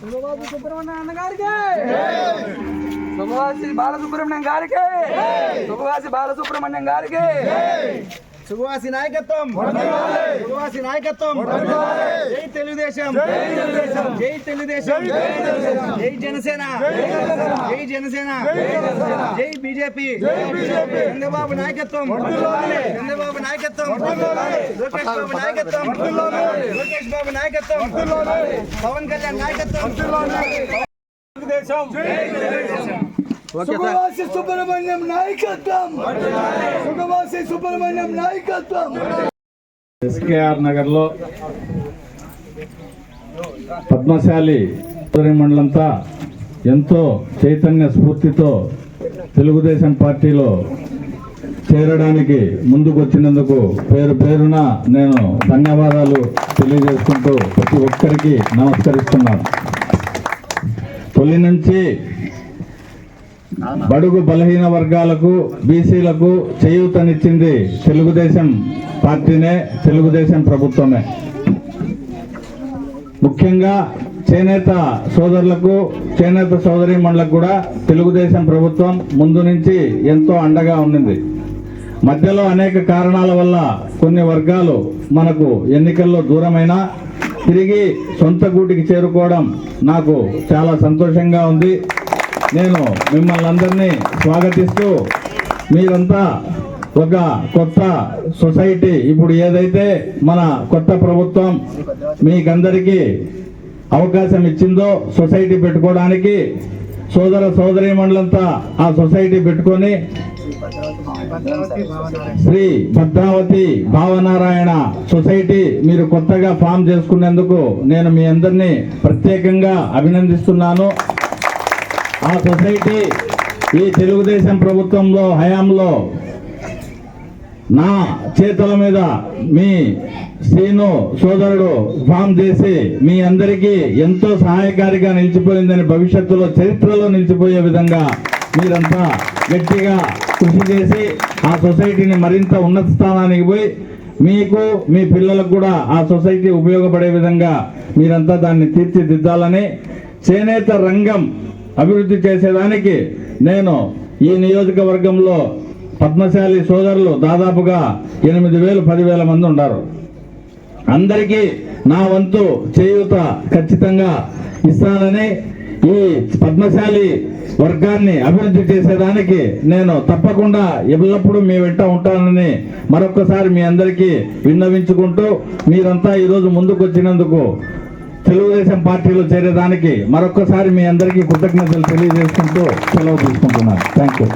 సుబ్బరాజు సుబ్రహ్మణ్యం అన్న గారికి శుభవాసి బాలసుబ్రహ్మణ్యం గారికి. శుభవాసి బాలసుబ్రహ్మణ్యం గారికి. సుభాసి నాయకత్వం సుభాసి నాయకత్వం జై తెలుగుదేశం జై తెలుగుదేశం జై జనసేన జై జనసేన జై బీజేపీ చంద్రబాబు నాయకత్వం చంద్రబాబు నాయకత్వం లోకేష్ బాబు నాయకత్వం లోకేష్ బాబు నాయకత్వం పవన్ కళ్యాణ్ నాయకత్వం సుఖవాసి సుబ్రహ్మణ్యం నాయకత్వం. సుఖవాసి సుబ్రహ్మణ్యం నాయకత్వం. ఎస్కేఆర్ నగర్లో పద్మశాలి సోదరి మండలంతా ఎంతో చైతన్య స్ఫూర్తితో తెలుగుదేశం పార్టీలో చేరడానికి ముందుకు వచ్చినందుకు పేరు పేరున నేను ధన్యవాదాలు తెలియజేసుకుంటూ ప్రతి ఒక్కరికి నమస్కరిస్తున్నాను. తొలి నుంచి బడుగు బలహీన వర్గాలకు బీసీలకు చేయూతనిచ్చింది తెలుగుదేశం పార్టీనే తెలుగుదేశం ప్రభుత్వమే. ముఖ్యంగా చేనేత సోదరులకు చేనేత సోదరిమణులకు కూడా తెలుగుదేశం ప్రభుత్వం ముందు నుంచి ఎంతో అండగా ఉండింది మధ్యలో అనేక కారణాల వల్ల కొన్ని వర్గాలు మనకు ఎన్నికల్లో దూరమైనా తిరిగి సొంత గూటికి చేరుకోవడం నాకు చాలా సంతోషంగా ఉంది. నేను మిమ్మల్ని అందరినీ స్వాగతిస్తూ మీరంతా ఒక కొత్త సొసైటీ. ఇప్పుడు ఏదైతే మన కొత్త ప్రభుత్వం మీకందరికీ అవకాశం ఇచ్చిందో సొసైటీ పెట్టుకోవడానికి సోదర సోదరి మండలంతా ఆ సొసైటీ పెట్టుకొని శ్రీ భద్రావతి భావనారాయణ సొసైటీ మీరు కొత్తగా ఫామ్ చేసుకునేందుకు నేను మీ అందరినీ ప్రత్యేకంగా అభినందిస్తున్నాను. ఆ సొసైటీ ఈ తెలుగుదేశం ప్రభుత్వంలో హయాంలో నా చేతుల మీద మీ శ్రీను సోదరుడు ఫామ్ చేసి మీ అందరికీ ఎంతో సహాయకారిగా నిలిచిపోయిందని భవిష్యత్తులో చరిత్రలో నిలిచిపోయే విధంగా మీరంతా గట్టిగా కృషి చేసి ఆ సొసైటీని మరింత ఉన్నత స్థానానికి పోయి మీకు మీ పిల్లలకు కూడా ఆ సొసైటీ ఉపయోగపడే విధంగా మీరంతా దాన్ని తీర్చిదిద్దాలని చేనేత రంగం అభివృద్ధి చేసేదానికి నేను ఈ నియోజకవర్గంలో పద్మశాలి సోదరులు దాదాపుగా ఎనిమిది వేలు పదివేల మంది ఉన్నారు అందరికీ నా వంతు చేయూత ఖచ్చితంగా ఇస్తానని ఈ పద్మశాలి వర్గాన్ని అభివృద్ధి చేసేదానికి నేను తప్పకుండా ఎల్లప్పుడూ మీ వెంట ఉంటానని మరొకసారి మీ అందరికీ విన్నవించుకుంటూ మీరంతా ఈరోజు ముందుకు వచ్చినందుకు తెలుగుదేశం పార్టీలో చేరేదానికి మరొకసారి మీ అందరికీ కృతజ్ఞతలు తెలియజేసుకుంటూ సెలవు తీసుకుంటున్నాను. Thank you